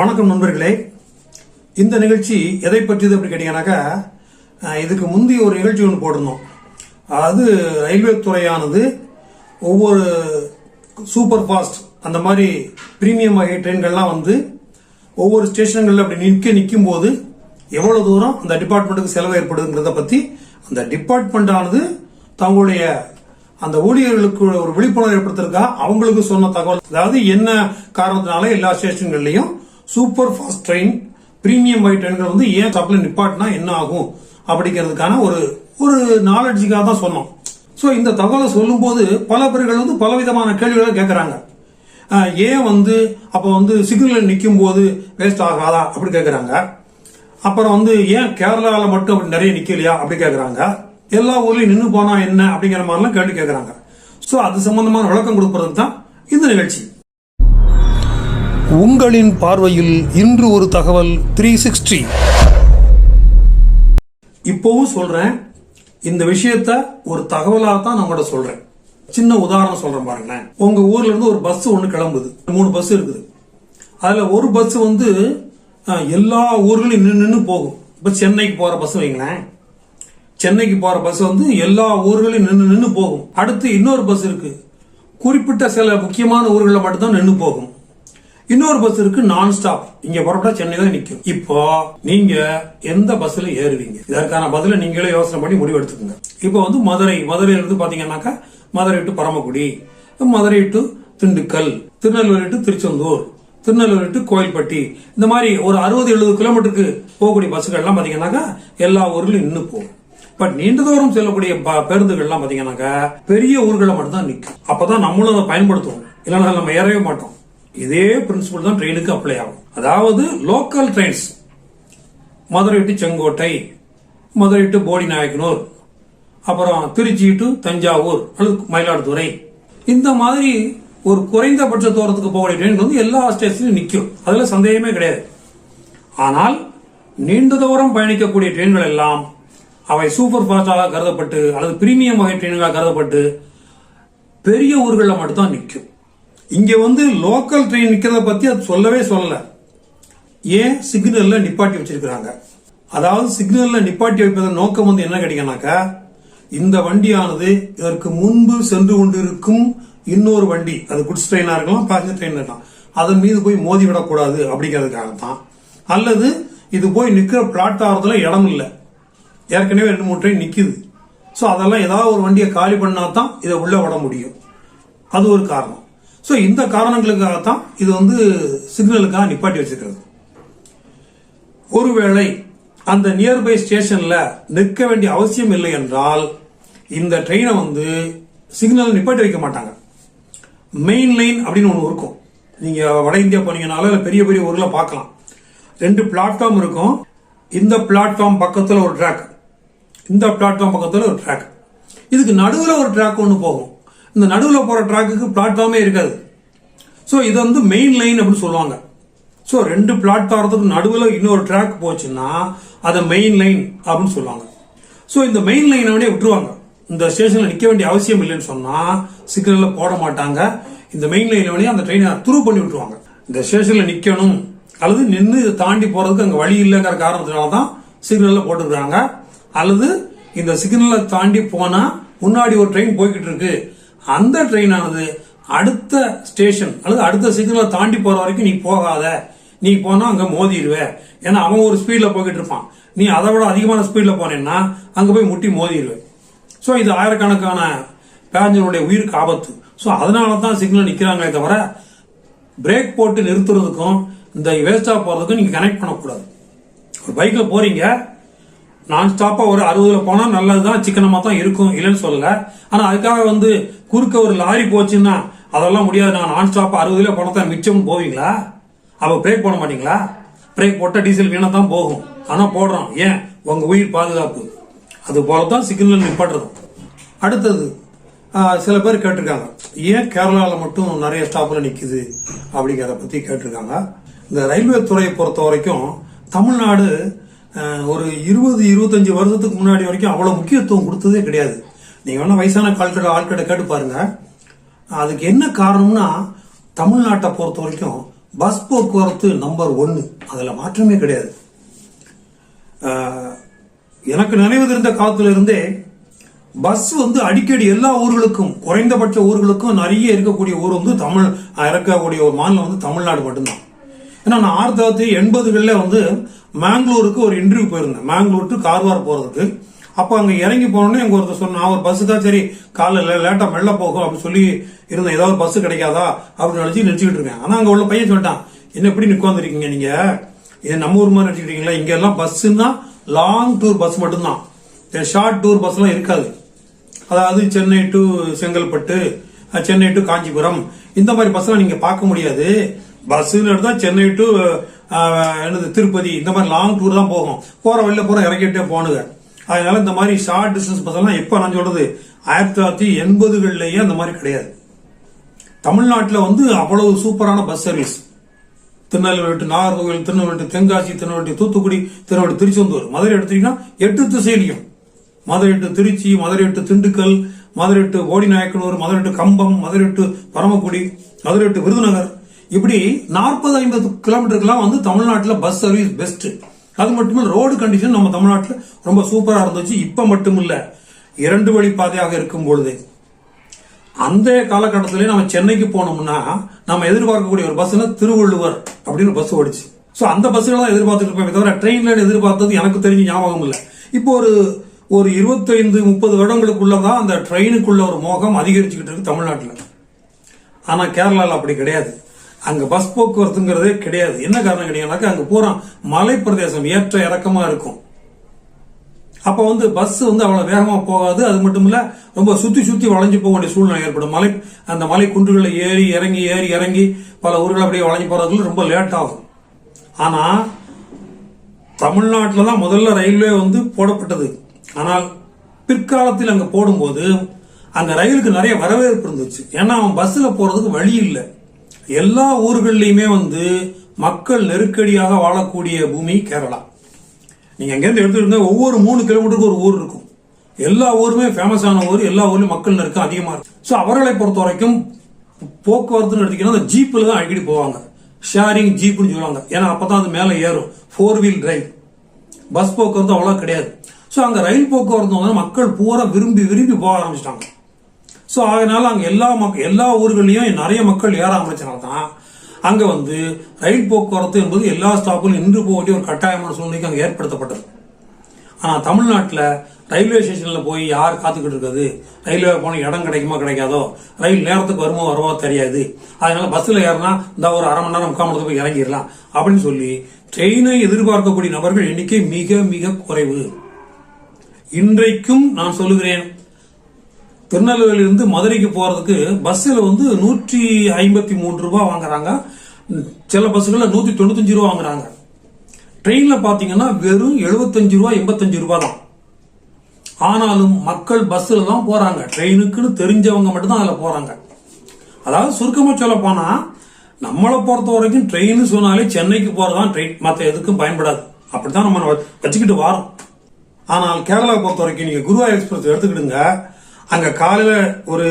வணக்கம் நண்பர்களே. இந்த நிகழ்ச்சி எதை பற்றியது அப்படி கேட்டீங்கன்னாக்கா இதுக்கு முந்தைய ஒரு நிகழ்ச்சி ஒன்று போட்டிருந்தோம். அதாவது ரயில்வே துறையானது ஒவ்வொரு சூப்பர் ஃபாஸ்ட் அந்த மாதிரி பிரீமியம் வகை ட்ரெயின்கள்லாம் வந்து ஒவ்வொரு ஸ்டேஷன்களில் அப்படி நிற்க நிற்கும் போது எவ்வளோ தூரம் அந்த டிபார்ட்மெண்ட்டுக்கு செலவு ஏற்படுதுங்கிறத பற்றி அந்த டிபார்ட்மெண்ட் ஆனது தங்களுடைய அந்த ஊழியர்களுக்கு ஒரு விழிப்புணர்வு ஏற்படுத்துறதுக்காக அவங்களுக்கு சொன்ன தகவல். அதாவது என்ன காரணத்தினால எல்லா ஸ்டேஷன்கள்லையும் சூப்பர் ஃபாஸ்ட் ட்ரெயின் பிரீமியம் வகை ட்ரெயின்கள் வந்து ஏன் சப்ளை நிப்பாட்டினா என்ன ஆகும் அப்படிங்கிறதுக்கான ஒரு ஒரு நாலெட்ஜுக்காக தான் சொன்னோம். ஸோ இந்த தகவலை சொல்லும்போது பல பேர்கள் வந்து பலவிதமான கேள்விகளை கேட்குறாங்க. ஏன் வந்து அப்போ வந்து சிக்னலில் நிற்கும் போது வேஸ்ட் ஆகாதா அப்படி கேட்குறாங்க. அப்புறம் வந்து ஏன் கேரளாவில் மட்டும் அப்படி நிறைய நிற்கலையா அப்படி கேட்குறாங்க. எல்லா ஊர்லேயும் நின்று போனால் என்ன அப்படிங்கிற மாதிரிலாம் கேள்வி கேட்குறாங்க. ஸோ அது சம்மந்தமான விளக்கம் கொடுக்குறது தான் இந்த நிகழ்ச்சி. உங்களின் பார்வையில் இன்று ஒரு தகவல் த்ரீ சிக்ஸ்டி இப்போவும் சொல்றேன். இந்த விஷயத்த ஒரு தகவலாக தான் நான் கூட சொல்றேன். சின்ன உதாரணம் சொல்றேன் பாருங்களேன். உங்க ஊர்ல இருந்து ஒரு பஸ் ஒன்று கிளம்புது. மூணு பஸ் இருக்குது. அதுல ஒரு பஸ் வந்து எல்லா ஊர்களையும் நின்று நின்று போகும். இப்போ சென்னைக்கு போற பஸ் வைங்களேன். சென்னைக்கு போற பஸ் வந்து எல்லா ஊர்களையும் நின்று நின்று போகும். அடுத்து இன்னொரு பஸ் இருக்கு. குறிப்பிட்ட சில முக்கியமான ஊர்களில் மட்டும்தான் நின்று போகும். இன்னொரு பஸ் இருக்கு நான் ஸ்டாப் இங்க புறப்பட்டா சென்னை தான் நிக்கும். இப்போ நீங்க எந்த பஸ்ல ஏறுவீங்க? இதற்கான பதில நீங்களே யோசனை பண்ணி முடிவு எடுத்துக்கோங்க. இப்போ வந்து மதுரை. மதுரையில இருந்து பாத்தீங்கன்னாக்கா Madurai to Paramakudi Madurai to Dindigul Tirunelveli to Tiruchendur Tirunelveli to Kovilpatti. இந்த மாதிரி ஒரு அறுபது எழுபது கிலோமீட்டருக்கு போகக்கூடிய பஸ்ஸுகள்லாம் பாத்தீங்கன்னாக்கா எல்லா ஊர்லயும் நின்று போகும். பட் நீண்ட தூரம் செல்லக்கூடிய ப- பேருந்துகள்லாம் பாத்தீங்கன்னாக்கா பெரிய ஊர்களை மட்டும் தான் நிற்கும் அப்பதான் நம்மளும் அதை பயன்படுத்துவோம். இல்லைன்னா நம்ம ஏறவே மாட்டோம். இதே பிரின்சிபல் தான் ட்ரெயினுக்கு அப்ளை ஆகும். அதாவது local trains Madurai to Sengottai Madurai to Bodi Nayakkanur அப்புறம் திருச்சி டு தஞ்சாவூர் அல்லது மயிலாடுதுறை. இந்த மாதிரி ஒரு குறைந்தபட்ச தூரத்துக்கு போகிற ட்ரெயின் வந்து எல்லா ஸ்டேஷன்லையும் நிற்கும். அதில் சந்தேகமே கிடையாது. ஆனால் நீண்ட தூரம் பயணிக்கக்கூடிய ட்ரெயின்கள் எல்லாம் அவை சூப்பர் ஃபாஸ்டாக கருதப்பட்டு அல்லது பிரீமியம் வகை ட்ரெயின்களாக கருதப்பட்டு பெரிய ஊர்களில் மட்டும்தான் நிற்கும். இங்க வந்து லோக்கல் ட்ரெயின் நிக்கிறத பத்தி அது சொல்லவே சொல்லல. ஏன் சிக்னல்ல நிப்பாட்டி வச்சிருக்கிறாங்க? அதாவது சிக்னல்ல நிப்பாட்டி வைப்பதன் நோக்கம் வந்து என்ன கிடைக்கும்னாக்கா இந்த வண்டியானது இதற்கு முன்பு சென்று கொண்டிருக்கும் இன்னொரு வண்டி அது குட்ஸ் ட்ரெயினா இருக்கலாம் பேசஞ்சர் ட்ரெயின் இருக்கலாம் அதன் மீது போய் மோதி விடக்கூடாது அப்படிங்கிறதுக்காக தான் அல்லது இது போய் நிக்கிற பிளாட்பாரத்துல இடம் இல்லை. ஏற்கனவே ரெண்டு மூணு ட்ரெயின் நிக்குது. ஸோ அதெல்லாம் ஏதாவது ஒரு வண்டியை காலி பண்ணா தான் இதை உள்ள விட முடியும். அது ஒரு காரணம். ஸோ இந்த காரணங்களுக்காக தான் இது வந்து சிக்னலுக்காக நிப்பாட்டி வச்சிருக்கிறது. ஒருவேளை அந்த நியர்பை ஸ்டேஷன்ல நிற்க வேண்டிய அவசியம் இல்லை என்றால் இந்த ட்ரெயினை வந்து சிக்னல் நிப்பாட்டி வைக்க மாட்டாங்க. மெயின் லைன் அப்படின்னு ஒன்று இருக்கும். நீங்க வட இந்தியா போனீங்கனால பெரிய பெரிய ஊர்ல பார்க்கலாம். ரெண்டு பிளாட்ஃபார்ம் இருக்கும். இந்த பிளாட்ஃபார்ம் பக்கத்தில் ஒரு ட்ராக் இந்த பிளாட்ஃபார்ம் பக்கத்தில் ஒரு ட்ராக் இதுக்கு நடுவில் ஒரு ட்ராக் ஒன்று போகும். இந்த நடுவில் போகிற ட்ராக்குக்கு பிளாட்ஃபார்மே இருக்காது. ஸோ இது வந்து மெயின் லைன் அப்படின்னு சொல்லுவாங்க. ஸோ ரெண்டு பிளாட்ஃபாரத்துக்கு நடுவில் இன்னொரு ட்ராக் போச்சுன்னா அதை மெயின் லைன் அப்படின்னு சொல்லுவாங்க. ஸோ இந்த மெயின் லைனை அப்படியே விட்டுருவாங்க. இந்த ஸ்டேஷனில் நிற்க வேண்டிய அவசியம் இல்லைன்னு சொன்னால் சிக்னலில் போட மாட்டாங்க. இந்த மெயின் லைன் வழியா அந்த ட்ரெயினை த்ரூ பண்ணி விட்டுருவாங்க. இந்த ஸ்டேஷனில் நிற்கணும் அல்லது நின்று இதை தாண்டி போகிறதுக்கு அங்கே வழி இல்லைங்கிற காரணத்தினால தான் சிக்னலில் போட்டுருக்காங்க அல்லது இந்த சிக்னலை தாண்டி போனால் முன்னாடி ஒரு ட்ரெயின் போய்கிட்டு இருக்கு. அந்த ட்ரெயினானது அடுத்த ஸ்டேஷன் அல்லது அடுத்த சிக்னலை தாண்டி போகிற வரைக்கும் நீ போகாத. நீ போனால் அங்கே மோதிடுவ ஏன்னா அவன் ஒரு ஸ்பீடில் போய்கிட்டு இருப்பான் நீ அதை விட அதிகமான ஸ்பீடில் போனேன்னா அங்கே போய் முட்டி மோதிடுவ ஸோ இது ஆயிரக்கணக்கான பேசஞ்சருடைய உயிருக்கு ஆபத்து. ஸோ அதனால தான் சிக்னல் நிற்கிறாங்களே தவிர பிரேக் போட்டு நிறுத்துறதுக்கும் இந்த வேஸ்ட்டாக போகிறதுக்கும் நீங்கள் கனெக்ட் பண்ணக்கூடாது. ஒரு பைக்கில் போகிறீங்க நான் ஸ்டாப்பா ஒரு அறுபதுல போனா நல்லதுதான் சிக்கனமா தான் இருக்கும் இல்லைன்னு சொல்லல. ஆனா அதுக்காக வந்து குறுக்க ஒரு லாரி போச்சுன்னா அதெல்லாம் முடியாது. நான் நான் ஸ்டாப்பா அறுபதுல போனா தான் மிச்சம் போவீங்களா? அப்ப பிரேக் போட மாட்டீங்களா? பிரேக் போட்டா டீசல் வீணா தான் போகும். ஆனா போடுறோம். ஏன்? உங்க உயிர் பாதுகாப்பு. அது போலதான் சிக்னல் நிப்பாட்டுறது அடுத்தது சில பேர் கேட்டிருக்காங்க ஏன் கேரளாவில் மட்டும் நிறைய ஸ்டாப்பில் நிற்குது அப்படிங்கிறத பற்றி கேட்டிருக்காங்க. இந்த ரயில்வே துறையை பொறுத்த வரைக்கும் தமிழ்நாடு ஒரு இருபது இருபத்தஞ்சு வருஷத்துக்கு முன்னாடி வரைக்கும் அவ்வளோ முக்கியத்துவம் கொடுத்ததே கிடையாது. நீங்கள் வேணால் வயசான கால்கிட்ட ஆட்கிட்ட கேட்டு பாருங்கள் அதுக்கு என்ன காரணம்னா தமிழ்நாட்டை பொறுத்த வரைக்கும் பஸ் போக்குவரத்து நம்பர் ஒன்று அதில் மாற்றமே கிடையாது. எனக்கு நினைவு தெரிந்த காலத்துல இருந்தே பஸ் வந்து அடிக்கடி எல்லா ஊர்களுக்கும் குறைந்தபட்ச ஊர்களுக்கும் நிறைய இருக்கக்கூடிய ஊர் வந்து தமிழ் இருக்கக்கூடிய ஒரு மாநிலம் வந்து தமிழ்நாடு மட்டும்தான். ஏன்னா நான் ஆயிரத்தி தொள்ளாயிரத்தி எண்பதுகளில் வந்து மேங்களூருக்கு ஒரு இன்டர்வியூ போயிருந்தேன். மேங்களூர் டு கார்வார் போகிறதுக்கு அப்போ அங்கே இறங்கி போனோடனே எங்கள் ஒருத்தர் சொன்னேன் அவர் ஒரு தான் சரி காலைல லேட்டாக மெல்ல போகும் அப்படின்னு சொல்லி இருந்தேன். ஏதாவது பஸ்ஸு கிடைக்காதா? அப்படின்னு நினச்சி நினச்சிக்கிட்டு இருக்கேன். ஆனால் அங்கே உள்ள பையன் சொல்லிட்டான் என்ன எப்படி நிற்காந்துருக்கீங்க நீங்கள் இது நம்ம ஊர் மாதிரி நினச்சிக்கிட்டீங்களா இங்கே எல்லாம் பஸ்ஸுன்னா லாங் டூர் பஸ் மட்டும்தான். ஷார்ட் டூர் பஸ்லாம் இருக்காது. அதாவது சென்னை டு செங்கல்பட்டு சென்னை டு காஞ்சிபுரம். இந்த மாதிரி பஸ்லாம் நீங்கள் பார்க்க முடியாது. பஸ்ன்னு எடுத்தால் சென்னை டு என்னது திருப்பதி. இந்த மாதிரி லாங் டூர் தான் போகும். போகிற வழியில் போகிற இறக்கிட்டே போனுங்க அதனால இந்த மாதிரி ஷார்ட் டிஸ்டன்ஸ் பஸ்ஸெல்லாம் எப்போ நான் சொல்கிறது ஆயிரத்தி தொள்ளாயிரத்தி எண்பதுகள்லேயே அந்த மாதிரி கிடையாது. தமிழ்நாட்டில் வந்து அவ்வளவு சூப்பரான bus service Tirunelveli to Nagercoil Tirunelveli Tenkasi Tirunelveli Thoothukudi Tirunelveli Tiruchendur. Madurai எடுத்தீங்கன்னா எட்டு திசையிலையும். Madurai to Trichy Madurai to Dindigul Madurai to Bodinayakkanur Madurai to Cumbum Madurai to Paramakudi Madurai to Virudhunagar. இப்படி நாற்பது ஐம்பது கிலோமீட்டருக்குலாம் வந்து தமிழ்நாட்டில் பஸ் சர்வீஸ் பெஸ்ட் அது மட்டும் road condition நம்ம தமிழ்நாட்டில் ரொம்ப சூப்பராக இருந்துச்சு. இப்போ மட்டும் இல்லை இரண்டு வழி பாதையாக இருக்கும் பொழுது. அந்த காலகட்டத்திலே நம்ம சென்னைக்கு போனோம்னா நம்ம எதிர்பார்க்கக்கூடிய ஒரு பஸ்னா திருவள்ளுவர் அப்படின்னு பஸ் ஓடிச்சு. ஸோ அந்த பஸ்ஸுகள் தான் எதிர்பார்த்துட்டு தவிர ட்ரெயின்ல எதிர்பார்த்தது எனக்கு தெரிஞ்சு ஞாபகம் இல்லை. இப்போ ஒரு ஒரு இருபத்தைந்து முப்பது வருடங்களுக்குள்ளதான் அந்த ட்ரெயினுக்குள்ள ஒரு மோகம் அதிகரிச்சுக்கிட்டு இருக்கு தமிழ்நாட்டில். ஆனால் கேரளாவில் அப்படி கிடையாது. அங்க பஸ் போக்குவரத்துங்கிறதே கிடையாது. என்ன காரணம் கிடையாதுனாக்கா அங்க பூரா மலை பிரதேசம் ஏற்ற இறக்கமா இருக்கும். அப்ப வந்து பஸ் வந்து அவ்வளவு வேகமா போகாது. அது மட்டும் இல்ல ரொம்ப சுத்தி சுத்தி வளைஞ்சு போக வேண்டிய சூழ்நிலை ஏற்படும். மலை அந்த மலை குன்றுகளில் ஏறி இறங்கி ஏறி இறங்கி பல ஊர்கள் அப்படியே வளைஞ்சு போறதுக்கு ரொம்ப லேட் ஆகும். ஆனா தமிழ்நாட்டில் தான் முதல்ல ரயில்வே வந்து போடப்பட்டது. ஆனால் பிற்காலத்தில் அங்க போடும்போது அங்கே ரயிலுக்கு நிறைய வரவேற்பு இருந்துச்சு. ஏன்னா அவன் பஸ்ல போறதுக்கு வழி இல்லை. எல்லா ஊர்கள்லையுமே வந்து மக்கள் நெருக்கடியாக வாழக்கூடிய பூமி கேரளா. நீங்கள் எங்கேருந்து எடுத்துக்கிட்டு ஒவ்வொரு மூணு கிலோமீட்டருக்கு ஒரு ஊர் இருக்கும். எல்லா ஊருமே ஃபேமஸான ஊர் எல்லா ஊர்லேயும் மக்கள் நெருக்கம் அதிகமாக இருக்கும். ஸோ அவர்களை பொறுத்த வரைக்கும் போக்குவரத்துன்னு எடுத்திங்கன்னா அந்த ஜீப்பில் தான் அடிக்கடி போவாங்க. ஷேரிங் ஜீப்னு சொல்லுவாங்க. ஏன்னா அப்பதான் அது மேலே ஏறும். ஃபோர் வீல் டிரைவ் பஸ் போக்குவரத்து அவ்வளோ கிடையாது. ஸோ அங்கே ரயில் போக்குவரத்து வந்து மக்கள் பூரா விரும்பி விரும்பி போக ஆரம்பிச்சிட்டாங்க. ஸோ அதனால அங்கே எல்லா மக் எல்லா ஊர்கள்லயும் நிறைய மக்கள் ஏற ஆரம்பிச்சனால தான் அங்கே வந்து ரயில் போக்குவரத்து என்பது எல்லா ஸ்டாப்புகளும் நின்று போக வேண்டிய ஒரு கட்டாயமான சூழ்நிலைக்கு அங்கே ஏற்படுத்தப்பட்டது. ஆனால் தமிழ்நாட்டில் ரயில்வே ஸ்டேஷனில் போய் யார் காத்துக்கிட்டு இருக்குது? ரயில்வே போனால் இடம் கிடைக்குமா கிடைக்காதோ? ரயில் நேரத்துக்கு வருமோ வருமோ தெரியாது. அதனால பஸ்ஸில் ஏறினா இந்த ஒரு அரை மணி நேரம் முக்கால் மணி போய் இறங்கிடலாம். அப்படின்னு சொல்லி ட்ரெயினை எதிர்பார்க்கக்கூடிய நபர்கள் எண்ணிக்கை மிக மிக குறைவு. இன்றைக்கும் நான் சொல்லுகிறேன் திருநெல்வேலியிலிருந்து மதுரைக்கு போகிறதுக்கு பஸ்ஸில் வந்து நூற்றி ஐம்பத்தி மூன்று ரூபா வாங்குறாங்க. சில பஸ்ஸுகளில் நூற்றி தொண்ணூத்தஞ்சு ரூபா வாங்குறாங்க. ட்ரெயினில் பார்த்தீங்கன்னா வெறும் எழுபத்தஞ்சு ரூபா எண்பத்தஞ்சு ரூபா தான். ஆனாலும் மக்கள் பஸ்ஸில் தான் போகிறாங்க ட்ரெயினுக்குன்னு தெரிஞ்சவங்க மட்டும்தான் அதில் போகிறாங்க அதாவது சுருக்கமாக சொல்ல போனால் நம்மளை பொறுத்த வரைக்கும் ட்ரெயின் சொன்னாலே சென்னைக்கு போறதான் ட்ரெயின். மற்ற எதுக்கும் பயன்படாது. அப்படித்தான் நம்ம வச்சுக்கிட்டு வரோம். ஆனால் கேரளாவை பொறுத்த வரைக்கும் நீங்கள் குருவா எக்ஸ்பிரஸ் எடுத்துக்கிடுங்க. அங்க காலையில ஒரு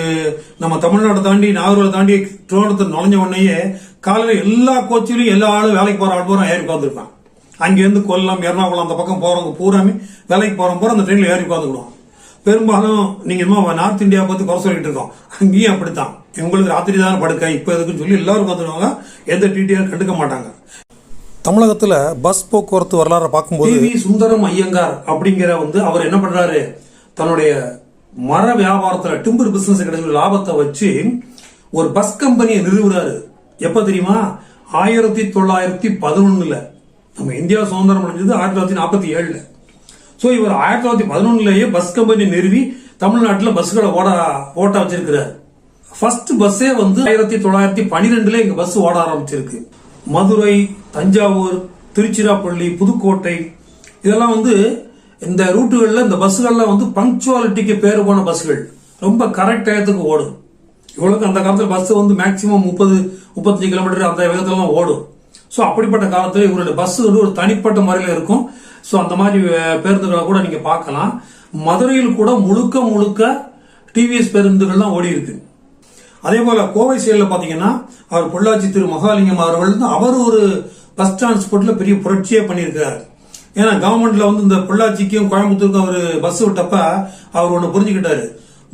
நம்ம தமிழ்நாட்டை தாண்டி நாகர்கோவில் தாண்டி திருவனந்தபுரத்தை நுழைஞ்ச உடனேயே காலையில எல்லா கோச்சிலையும் எல்லா ஆளும் வேலைக்கு போற ஆள் பூரா ஏறி உட்காந்துருப்பான் அங்கேருந்து கொல்லம் எர்ணாகுளம் அந்த பக்கம் போறவங்க பூராமே வேலைக்கு போறவங்க பூரா அந்த ட்ரெயின்ல ஏறி உட்காந்துக்கிடுவோம் பெரும்பாலும் நீங்க என்னமோ நார்த் இந்தியா பத்தி குறை சொல்லிட்டு இருக்கோம். அங்கேயும் அப்படித்தான். இவங்களுக்கு ராத்திரி தானே படுக்க இப்ப எதுக்குன்னு சொல்லி எல்லாரும் உட்காந்துருவாங்க எந்த டிடிஆர் கண்டுக்க மாட்டாங்க. தமிழகத்துல பஸ் போக்குவரத்து வரலாறை பார்க்கும்போது சுந்தரம் ஐயங்கார் அப்படிங்கிற வந்து அவர் என்ன பண்றாரு? தன்னுடைய மர வியாபாரத்தில் டிம்பர் பிசினஸ் கிடைச்ச லாபத்தை வச்சு ஒரு பஸ் கம்பெனியை நிறுவுறாரு. எப்ப தெரியுமா? ஆயிரத்தி தொள்ளாயிரத்தி பதினொன்னுல. நம்ம இந்தியா சுதந்திரம் அடைஞ்சது ஆயிரத்தி தொள்ளாயிரத்தி நாற்பத்தி ஏழுல. ஸோ இவர் ஆயிரத்தி தொள்ளாயிரத்தி பதினொன்னுலயே பஸ் கம்பெனி நிறுவி தமிழ்நாட்டில் பஸ்களை ஓட ஓட்ட வச்சிருக்கிறார். ஃபர்ஸ்ட் பஸ்ஸே வந்து ஆயிரத்தி தொள்ளாயிரத்தி பனிரெண்டுல இங்க பஸ் ஓட ஆரம்பிச்சிருக்கு. மதுரை தஞ்சாவூர் திருச்சிராப்பள்ளி புதுக்கோட்டை இதெல்லாம் வந்து இந்த ரூட்டுகளில் இந்த பஸ்ஸுகள்லாம் வந்து பங்க்சுவாலிட்டிக்கு பேர் போன பஸ்கள். ரொம்ப கரெக்ட் டயத்துக்கு ஓடும். இவ்வளவுக்கு அந்த காலத்தில் பஸ் வந்து மேக்சிமம் முப்பது முப்பத்தஞ்சு கிலோமீட்டர் அந்த வேகத்துல தான் ஓடும். ஸோ அப்படிப்பட்ட காலத்தில் இவருடைய பஸ் வந்து ஒரு தனிப்பட்ட முறையில் இருக்கும். ஸோ அந்த மாதிரி பேருந்துகளை கூட நீங்கள் பார்க்கலாம். மதுரையில் கூட முழுக்க முழுக்க டிவிஎஸ் பேருந்துகள்லாம் ஓடி இருக்கு. அதே போல கோவை செயலில் பார்த்தீங்கன்னா அவர் பொள்ளாச்சி திரு மகாலிங்கம் அவர்கள் அவர் ஒரு பஸ் டிரான்ஸ்போர்ட்ல பெரிய புரட்சியே பண்ணியிருக்கிறார். ஏன்னா கவர்மெண்ட்ல வந்து இந்த பொள்ளாச்சிக்கும் கோயம்புத்தூருக்கும் அவர் பஸ் விட்டப்ப அவர் ஒண்ணு புரிஞ்சுக்கிட்டாரு.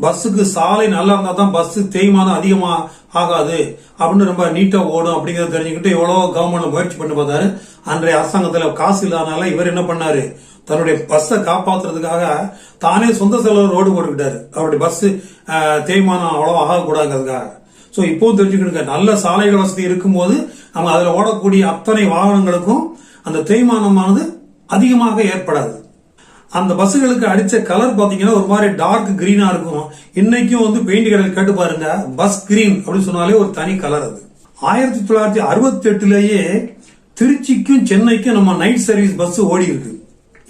பஸ்ஸுக்கு சாலை நல்லா இருந்தா தான் பஸ் தேய்மானம் அதிகமா ஆகாது அப்படின்னு ரொம்ப நீட்டா ஓடும் அப்படிங்கறத தெரிஞ்சுக்கிட்டு எவ்வளவு கவர்மெண்ட் முயற்சி பண்ணி பார்த்தாரு. அன்றைய அரசாங்கத்துல காசு இல்லாதனால இவர் என்ன பண்ணாரு? தன்னுடைய பஸ்ஸை காப்பாத்துறதுக்காக தானே சொந்த செலவு ரோடு போட்டுக்கிட்டாரு. அவருடைய பஸ் தேய்மானம் அவ்வளவு ஆகக்கூடாதுங்கிறதுக்காக. ஸோ இப்போவும் தெரிஞ்சுக்கிடுங்க நல்ல சாலைகள் வசதி இருக்கும்போது நம்ம அதில் ஓடக்கூடிய அத்தனை வாகனங்களுக்கும் அந்த தேய்மானமானது அதிகமாக ஏற்படாது. அந்த பஸ்ஸுகளுக்கு அடிச்ச கலர் பார்த்தீங்கன்னா ஒரு மாதிரி டார்க் கிரீனா இருக்கும். இன்னைக்கும் வந்து பெயிண்ட் கடையில் கேட்டு பாருங்க பஸ் கிரீன் அப்படின்னு சொன்னாலே ஒரு தனி கலர் அது. ஆயிரத்தி தொள்ளாயிரத்தி அறுபத்தி எட்டுலயே திருச்சிக்கும் சென்னைக்கும் நம்ம நைட் சர்வீஸ் பஸ் ஓடி இருக்கு.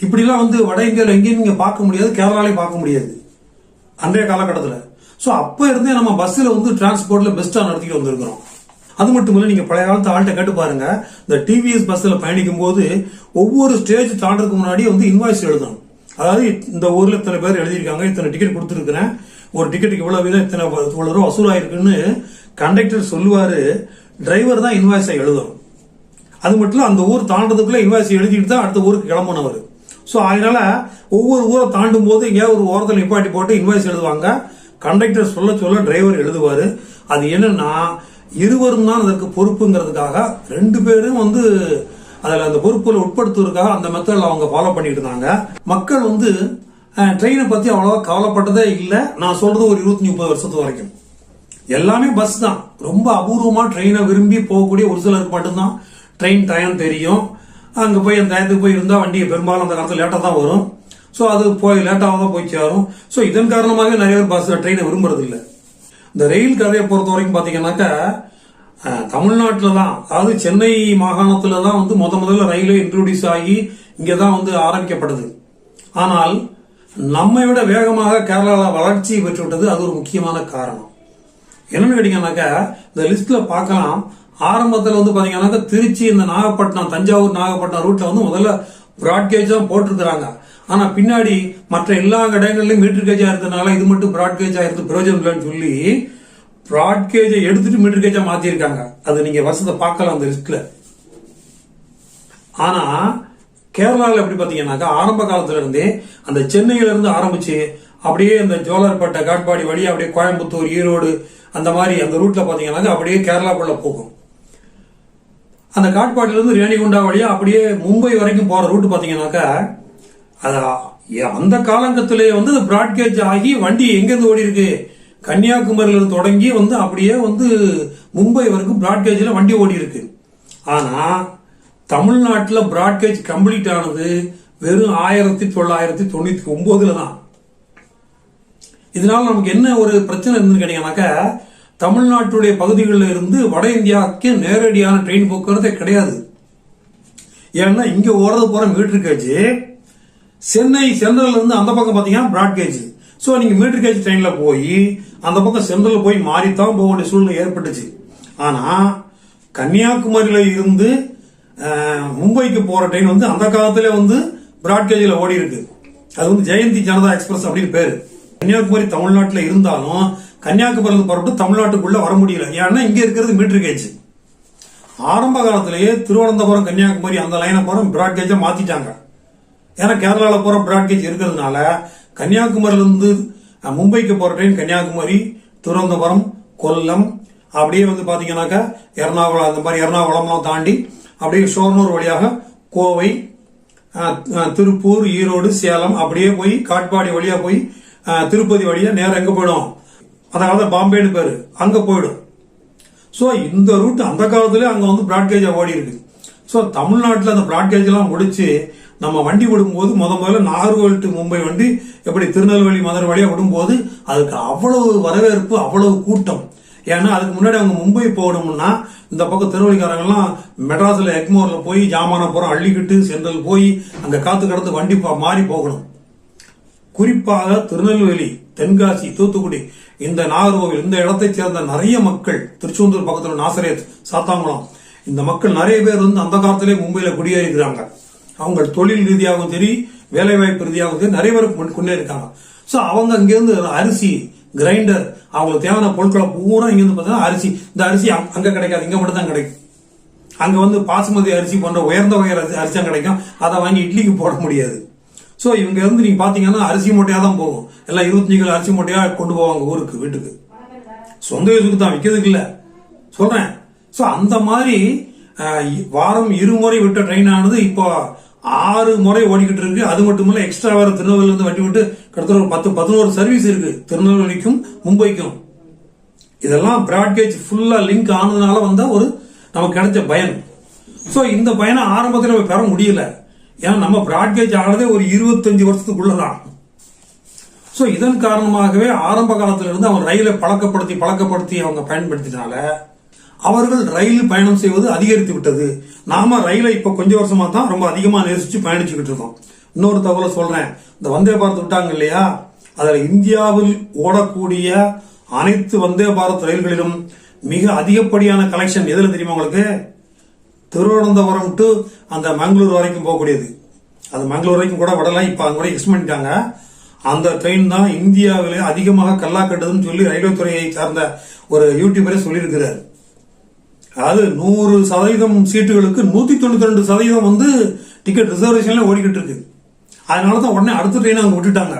இப்படிலாம் வந்து வட இந்தியாவில் எங்கேயும் நீங்க பார்க்க முடியாது கேரளாலையும் பார்க்க முடியாது. அன்றைய காலகட்டத்தில். ஸோ அப்போ இருந்தே நம்ம பஸ்ஸில் வந்து டிரான்ஸ்போர்ட்ல பெஸ்ட்டாக நடத்திட்டு வந்திருக்கிறோம். அது மட்டும் இல்லை நீங்கள் பழைய காலத்து ஆள்கிட்ட கேட்டு பாருங்க. இந்த டிவிஎஸ் பஸ்ஸில் பயணிக்கும் போது ஒவ்வொரு ஸ்டேஜ் தாண்டதுக்கு முன்னாடி வந்து இன்வாய்ஸ் எழுதணும். அதாவது இந்த ஊரில் இத்தனை பேர் எழுதியிருக்காங்க இத்தனை டிக்கெட் கொடுத்துருக்குறேன். ஒரு டிக்கெட்டுக்கு இவ்வளோ வீதம் இத்தனை இவ்வளோ ரூபா வசூலாயிருக்குன்னு கண்டக்டர் சொல்லுவார். டிரைவர் தான் இன்வாய்ஸை எழுதணும். அது மட்டும் இல்லை அந்த ஊர் தாண்டதுக்குள்ளே இன்வாய்ஸ் எழுதிட்டு தான் அடுத்த ஊருக்கு கிளம்புனவர். ஸோ அதனால ஒவ்வொரு ஊரை தாண்டும் போது எங்கேயாவது ஒரு ஓரத்தில் நிப்பாட்டி போட்டு இன்வாய்ஸ் எழுதுவாங்க. கண்டக்டர் சொல்ல சொல்ல டிரைவர் எழுதுவார். அது என்னன்னா இருவரும் தான் அதற்கு பொறுப்புங்கிறதுக்காக ரெண்டு பேரும் வந்து அதில் அந்த பொறுப்புல உட்படுத்துவதற்காக அந்த மெத்தடில் அவங்க ஃபாலோ பண்ணிட்டு இருந்தாங்க. மக்கள் வந்து ட்ரெயினை பற்றி அவ்வளோவா கவலைப்பட்டதே இல்லை. நான் சொல்றது ஒரு இருபத்தி முப்பது வருஷத்து வரைக்கும். எல்லாமே பஸ் தான். ரொம்ப அபூர்வமாக ட்ரெயினை விரும்பி போகக்கூடிய ஒரு சிலருக்கு மட்டும்தான் ட்ரெயின் டயம் தெரியும். அங்கே போய் அந்த டயத்துக்கு போய் இருந்தால் வண்டி பெரும்பாலும் அந்த காலத்தில் லேட்டாக தான் வரும். ஸோ அது போய் லேட்டாக தான் போய் சேரும். ஸோ இதன் காரணமாகவே நிறைய பேர் பஸ் ட்ரெயினை விரும்புறது இல்லை இந்த ரயில் கதையை பொறுத்த வரைக்கும் பாத்தீங்கன்னாக்கா தமிழ்நாட்டில் தான் அதாவது சென்னை மாகாணத்தில் தான் வந்து முத முதல்ல ரயிலே இன்ட்ரோடியூஸ் ஆகி இங்கே தான் வந்து ஆரம்பிக்கப்பட்டது. ஆனால் நம்மை விட வேகமாக கேரளாவில் வளர்ச்சி பெற்று விட்டது அது ஒரு முக்கியமான காரணம். என்னன்னு கேட்டீங்கன்னாக்கா இந்த லிஸ்ட்ல பார்க்கலாம். ஆரம்பத்தில் வந்து பாத்தீங்கன்னாக்கா திருச்சி இந்த நாகப்பட்டினம் தஞ்சாவூர் நாகப்பட்டினம் ரூட்ல வந்து முதல்ல பிராட்கேஜ் தான் போட்டிருக்கிறாங்க. ஆனால் பின்னாடி மற்ற எல்லா கடைகள்லையும் மீட்டர் கேஜாக இருந்ததுனால இது மட்டும் ப்ராட்கேஜ் இருந்து பிரயோஜனம் இல்லைன்னு சொல்லி பிராட்கேஜை எடுத்துட்டு மீட்டர் கேஜாக மாற்றிருக்காங்க அது நீங்க வருஷத்தை பார்க்கலாம் அந்த லிஸ்ட்டில் ஆனா கேரளாவில் எப்படி பார்த்தீங்கன்னாக்கா ஆரம்ப காலத்துல இருந்தே அந்த சென்னையில இருந்து ஆரம்பிச்சு அப்படியே இந்த ஜோலார்பேட்டை காட்பாடி வழியாக அப்படியே கோயம்புத்தூர் ஈரோடு அந்த மாதிரி அந்த ரூட்ல பார்த்தீங்கன்னாக்கா அப்படியே கேரளாக்குள்ள போகும். அந்த காட்பாடியிலேருந்து ரேணிகுண்டா வழியாக அப்படியே மும்பை வரைக்கும் போகிற ரூட் பார்த்தீங்கன்னாக்கா அது அந்த காலங்கத்திலே வந்து பிராட்கேஜ் ஆகி வண்டி எங்கேருந்து ஓடி இருக்கு கன்னியாகுமரியிலிருந்து தொடங்கி வந்து அப்படியே வந்து மும்பை வரைக்கும் பிராட்கேஜில் வண்டி ஓடி இருக்கு ஆனால் தமிழ்நாட்டில் பிராட்கேஜ் கம்ப்ளீட் ஆனது வெறும் ஆயிரத்தி தொள்ளாயிரத்தி தொண்ணூற்றி ஒம்போதில் தான் இதனால் நமக்கு என்ன ஒரு பிரச்சனை இருந்துன்னு கேட்டீங்கன்னாக்கா தமிழ்நாட்டுடைய பகுதிகளில் இருந்து வட இந்தியாவுக்கு நேரடியான ட்ரெயின் போக்குவரத்தே கிடையாது. ஏன்னா இங்கே ஓடுறது போகிற மீட்டர் கேஜ் சென்னை சென்ட்ரல் இருந்து அந்த பக்கம் பாத்தீங்கன்னா பிராட்கேஜ் ஸோ நீங்க மீட்டர் கேஜ் ட்ரெயின்ல போய் அந்த பக்கம் சென்ட்ரல் போய் மாறித்தான் போக வேண்டிய சூழ்நிலை ஏற்பட்டுச்சு. ஆனா கன்னியாகுமரியில இருந்து மும்பைக்கு போற ட்ரெயின் வந்து அந்த காலத்துல வந்து பிராட்கேஜில் ஓடி இருக்கு. அது வந்து ஜெயந்தி ஜனதா எக்ஸ்பிரஸ் அப்படின்னு பேரு. கன்னியாகுமரி தமிழ்நாட்டில் இருந்தாலும் கன்னியாகுமரியில் புறப்பட்டு தமிழ்நாட்டுக்குள்ள வர முடியல. ஏன்னா இங்க இருக்கிறது மீட்டர் கேஜ் ஆரம்ப காலத்திலேயே திருவனந்தபுரம் கன்னியாகுமரி அந்த லைனை போற பிராட்கேஜை மாத்திட்டாங்க. ஏன்னா கேரளாவில் போகிற பிராட்கேஜ் இருக்கிறதுனால கன்னியாகுமரியிலேருந்து மும்பைக்கு போகிற ட்ரெயின் கன்னியாகுமரி திருவனந்தபுரம் கொல்லம் அப்படியே வந்து பார்த்தீங்கன்னாக்கா எர்ணாகுளம் அந்த மாதிரி எர்ணாகுளம்லாம் தாண்டி அப்படியே ஷோர்னூர் வழியாக கோவை திருப்பூர் ஈரோடு சேலம் அப்படியே போய் காட்பாடி வழியாக போய் திருப்பதி வழியாக நேரம் எங்கே போயிடும்? அதாவது பாம்பேன்னு பேர். அங்கே போயிடும். ஸோ இந்த ரூட் அந்த காலத்துலேயே அங்கே வந்து பிராட்கேஜா ஓடி இருக்குது ஸோ தமிழ்நாட்டில் அந்த பிராட்கேஜ் எல்லாம் முடிச்சு நம்ம வண்டி விடும்போது முத முதல்ல நாகர்கோவில் டு மும்பை வண்டி எப்படி திருநெல்வேலி மதுரை வழியாக விடும்போது அதுக்கு அவ்வளவு வரவேற்பு அவ்வளவு கூட்டம். ஏன்னா அதுக்கு முன்னாடி அவங்க மும்பை போகணும்னா இந்த பக்கம் திருவள்ளிக்காரங்கெல்லாம் மெட்ராஸில் எக்மோரில் போய் ஜாமானபுரம் அள்ளிக்கிட்டு சென்ட்ரல் போய் அங்கே காத்து கடந்து வண்டி மாறி போகணும். குறிப்பாக திருநெல்வேலி தென்காசி தூத்துக்குடி இந்த நாகர்கோவில் இந்த இடத்தைச் சேர்ந்த நிறைய மக்கள் திருச்செந்தூர் பக்கத்தில் நாசரேத் சாத்தாங்குளம் இந்த மக்கள் நிறைய பேர் வந்து அந்த காலத்திலே மும்பையில் குடியேறிக்கிறாங்க அவங்க தொழில் ரீதியாகவும் சரி வேலைவாய்ப்பு ரீதியாகவும் சரி நிறைய பேருக்கு கொண்டே இருக்காங்க. ஸோ அவங்க அங்கேருந்து அரிசி கிரைண்டர் அவங்களுக்கு தேவையான பொருட்களை பூரா இங்கேருந்து வந்து பார்த்தீங்கன்னா அரிசி. இந்த அரிசி அங்கே கிடைக்காது இங்கே மட்டும் தான் கிடைக்கும். அங்கே வந்து பாசுமதி அரிசி போன்ற உயர்ந்த உயர் அரிசி தான் கிடைக்கும். அதை வாங்கி இட்லிக்கு போட முடியாது. ஸோ இவங்க இருந்து நீங்கள் பார்த்தீங்கன்னா அரிசி மூட்டையாக தான் போகும். எல்லாம் இருபத்தஞ்சு கிலோ அரிசி மூட்டையாக கொண்டு போவாங்க ஊருக்கு வீட்டுக்கு. சொந்த யூஸுக்கு தான் விற்கிறதுக்கு இல்லை. சொல்கிறேன் ஸோ அந்த மாதிரி வாரம் இருமுறை விட்ட ட்ரெயின் ஆனது இப்போ ஆறு முறை ஓடிக்கிட்டு இருக்கு. அது மட்டும் இல்ல எக்ஸ்ட்ரா வேற திருநெல்வேலியில இருந்து வண்டி விட்டு கிட்டத்தட்ட ஒரு பத்து பதினோரு சர்வீஸ் இருக்கு. திருநெல்வேலிக்கும் மும்பைக்கும். இதெல்லாம் பிராட்கேஜ் ஃபுல்லா லிங்க் ஆனதுனால வந்த ஒரு நமக்கு கிடைச்ச பயன். ஸோ இந்த பயனை ஆரம்பத்தில் நம்ம பெற முடியல. ஏன்னா நம்ம பிராட்கேஜ் ஆனதே ஒரு இருபத்தஞ்சு வருஷத்துக்குள்ளதான். ஸோ இதன் காரணமாகவே ஆரம்ப காலத்திலிருந்து அவன் அவங்க ரயிலை பழக்கப்படுத்தி பழக்கப்படுத்தி அவங்க பயன்படுத்தினால அவர்கள் ரயில் பயணம் செய்வது அதிகரித்து விட்டது நாம ரயிலை இப்ப கொஞ்ச வருஷமா தான் ரொம்ப அதிகமா நேசிச்சு பயணிச்சுக்கிட்டு இருக்கோம். இன்னொரு தகவலை சொல்றேன். இந்த வந்தே பாரத் விட்டாங்க இல்லையா? அதில் இந்தியாவில் ஓடக்கூடிய அனைத்து வந்தே பாரத் ரயில்களிலும் மிக அதிகப்படியான கலெக்ஷன் எதுல தெரியுமா உங்களுக்கு? திருவனந்தபுரம் டு அந்த மங்களூர் வரைக்கும் போகக்கூடியது. அது மங்களூர் வரைக்கும் கூட விடலாம் இப்போ அங்கே கூட எக்ஸ் பண்ணிட்டாங்க. அந்த ட்ரெயின் தான் இந்தியாவிலே அதிகமாக கல்லா கட்டுதுன்னு சொல்லி ரயில்வே துறையை சார்ந்த ஒரு யூடியூபரே சொல்லியிருக்கிறார். அதாவது நூறு சதவீதம் சீட்டுகளுக்கு நூத்தி தொண்ணூத்தி ரெண்டு சதவீதம் வந்து டிக்கெட் ரிசர்வேஷன்ல ஓடிக்கிட்டு இருக்கு. அதனால தான் உடனே அடுத்த ட்ரெயின் அவங்க விட்டுட்டாங்க.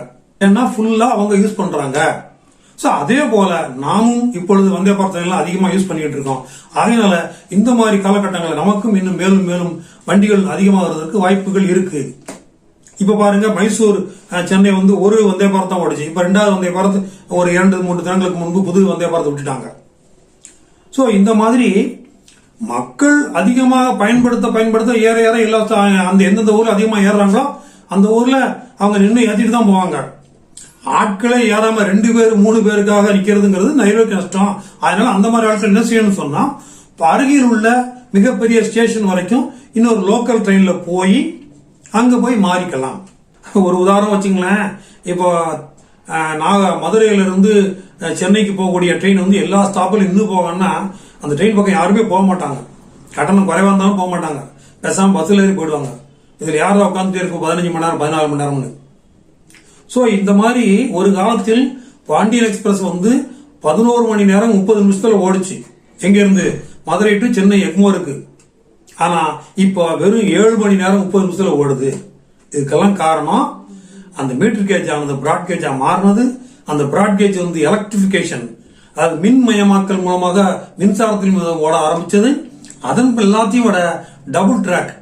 ஏன்னா ஃபுல்லா அவங்க யூஸ் பண்றாங்க. ஸோ அதே போல நாமும் இப்பொழுது வந்தே பார்த்தவங்களாம் எல்லாம் யூஸ் பண்ணிட்டு இருக்கோம். அதனால இந்த மாதிரி காலகட்டங்களில் நமக்கும் இன்னும் மேலும் மேலும் வண்டிகள் அதிகமாகிறதுக்கு வாய்ப்புகள் இருக்கு. இப்போ பாருங்க மைசூர் சென்னை வந்து ஒரு வந்தே பாரத் ஓடிச்சு. இப்போ ரெண்டாவது வந்தே பாரத் ஒரு இரண்டு மூன்று தினங்களுக்கு முன்பு புது வந்தே பாரத்தை விட்டுட்டாங்க. ஸோ இந்த மாதிரி மக்கள் அதிகமாக பயன்படுத்த பயன்படுத்த ஏற ஏற எல்லா அந்த எந்தெந்த ஊர்ல அதிகமாக ஏறுறாங்களோ அந்த ஊர்ல அவங்க நின்று ஏற்றிட்டு தான் போவாங்க. ஆட்களே ஏறாம ரெண்டு பேர் மூணு பேருக்காக நிற்கிறதுங்கிறது நிறைய கஷ்டம். அதனால அந்த மாதிரி ஆட்கள் என்ன செய்யணும்னு சொன்னா அருகில் உள்ள மிகப்பெரிய ஸ்டேஷன் வரைக்கும் இன்னொரு லோக்கல் ட்ரெயினில் போய் அங்கே போய் மாறிக்கலாம். ஒரு உதாரணம் வச்சுங்களேன். இப்போ நாக மதுரையிலிருந்து சென்னைக்கு போகக்கூடிய ட்ரெயின் வந்து எல்லா ஸ்டாப்பிலும் இன்னும் போவேன்னா அந்த ட்ரெயின் பக்கம் யாருமே போக மாட்டாங்க. கட்டணம் குறைவாக இருந்தாலும் போக மாட்டாங்க. பெசாம பஸ்ஸில் ஏறி போயிடுவாங்க. இதில் யாரும் உட்காந்துட்டே இருக்கும் பதினஞ்சு மணி நேரம் பதினாலு மணி நேரம்னு. ஸோ இந்த மாதிரி ஒரு காலத்தில் பாண்டியன் எக்ஸ்பிரஸ் வந்து பதினோரு மணி நேரம் முப்பது நிமிஷத்தில் ஓடுச்சு. எங்கேருந்து? மதுரை டு சென்னை எக்மோருக்கு. ஆனால் இப்போ வெறும் ஏழு மணி நேரம் முப்பது நிமிஷத்தில் ஓடுது. இதுக்கெல்லாம் காரணம் அந்த மீட்டர் கேஜ் ஆனது பிராட்கேஜாக மாறினது. அந்த ப்ராட்கேஜ் வந்து எலக்ட்ரிஃபிகேஷன் அதாவது மின்மயமாக்கல் மூலமாக மின்சாரத்தின் மீது ஓட ஆரம்பிச்சது. அதன் எல்லாத்தையும் விட டபுள் ட்ராக்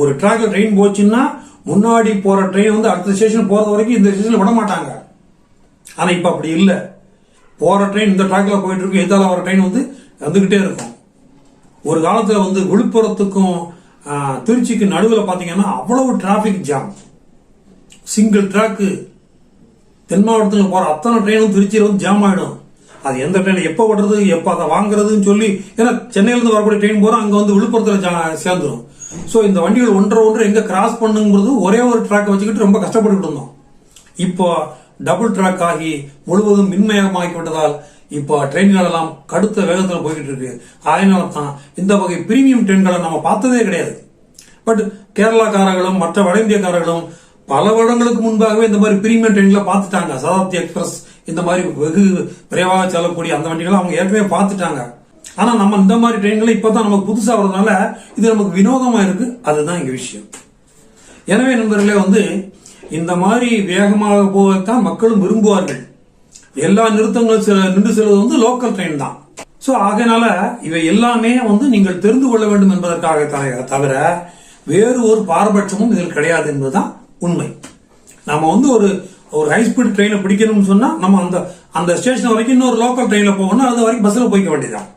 ஒரு ட்ராக்ல ட்ரெயின் போச்சுன்னா முன்னாடி போற ட்ரெயின் வந்து அடுத்த ஸ்டேஷன் போறது வரைக்கும் இந்த ஸ்டேஷன்ல விட மாட்டாங்க. ஆனா இப்ப அப்படி இல்லை. போற ட்ரெயின் இந்த ட்ராக்ல போயிட்டு இருக்கும் எதால வர ட்ரெயின் வந்து வந்துகிட்டே இருக்கும். ஒரு காலத்துல வந்து விழுப்புரத்துக்கும் திருச்சிக்கு நடுவில் பார்த்தீங்கன்னா அவ்வளவு டிராபிக் ஜாம் சிங்கிள் ட்ராக்கு தென் மாவட்டத்தில் போற அத்தனை ட்ரெயினும் திருச்சியில் வந்து ஜாம் ஆயிடும். அது எந்த ட்ரெயின் எப்போ விடுறது எப்போ அதை வாங்குறதுன்னு சொல்லி ஏன்னா சென்னையிலேருந்து வரக்கூடிய ட்ரெயின் போகிறோம் அங்கே வந்து விழுப்புரத்தில் சேர்ந்துடும் சேர்ந்துரும். இந்த வண்டிகள் ஒன்றரை ஒன்று எங்கே கிராஸ் பண்ணுங்கிறது ஒரே ஒரு ட்ராக் வச்சுக்கிட்டு ரொம்ப கஷ்டப்பட்டுக்கிட்டு இருந்தோம். இப்போ டபுள் ட்ராக் ஆகி முழுவதும் மின்மயமாக்கி விட்டதால் இப்போ ட்ரெயின்கள் எல்லாம் கடுத்த வேகத்தில் போய்கிட்டு இருக்கு. அதனால தான் இந்த வகை பிரீமியம் ட்ரெயின்களை நம்ம பார்த்ததே கிடையாது. பட் கேரளாக்காரர்களும் மற்ற வட இந்தியக்காரர்களும் பல வருடங்களுக்கு முன்பாகவே இந்த மாதிரி பிரீமியம் ட்ரெயின்களை பார்த்துட்டாங்க. சதாப்தி எக்ஸ்பிரஸ் இந்த மாதிரி வெகு விரைவாக செல்லக்கூடிய அந்த வண்டிகளை அவங்க ஏற்கனவே பார்த்துட்டாங்க. ஆனா நம்ம இந்த மாதிரி ட்ரெயின்களை இப்பதான் நமக்கு புதுசா வரதுனால இது நமக்கு வினோதமா இருக்கு. அதுதான் இங்க விஷயம். எனவே நண்பர்களே வந்து இந்த மாதிரி வேகமாக போகத்தான் மக்களும் விரும்புவார்கள். எல்லா நிறுத்தங்கள் சில நின்று செல்வது வந்து லோக்கல் ட்ரெயின் தான். சோ ஆகையினால இவை எல்லாமே வந்து நீங்கள் தெரிந்து கொள்ள வேண்டும் என்பதற்காக த- தவிர வேறு ஒரு பாரபட்சமும் இதில் கிடையாது என்பதுதான் உண்மை. நாம வந்து ஒரு ஒரு ஹை ஸ்பீட் ட்ரெயினை பிடிக்கணும்னு சொன்னா நம்ம அந்த அந்த ஸ்டேஷன் வரைக்கும் இன்னொரு லோக்கல் ட்ரெயினில் போகணும் அது வரைக்கும் பஸ்ஸில் போய்க்க வேண்டியதான்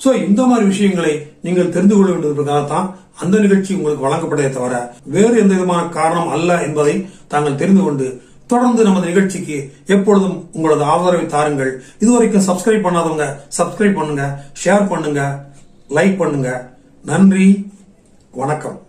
ஸோ இந்த மாதிரி விஷயங்களை நீங்கள் தெரிந்து கொள்ள வேண்டியதற்காகத்தான் அந்த நிகழ்ச்சி உங்களுக்கு வழங்கப்பட்டதை தவிர வேறு எந்த விதமான காரணம் அல்ல என்பதை தாங்கள் தெரிந்து கொண்டு தொடர்ந்து நமது நிகழ்ச்சிக்கு எப்பொழுதும் உங்களது ஆதரவை தாருங்கள். இதுவரைக்கும் சப்ஸ்கிரைப் பண்ணாதவங்க சப்ஸ்கிரைப் பண்ணுங்க ஷேர் பண்ணுங்க லைக் பண்ணுங்க. நன்றி வணக்கம்.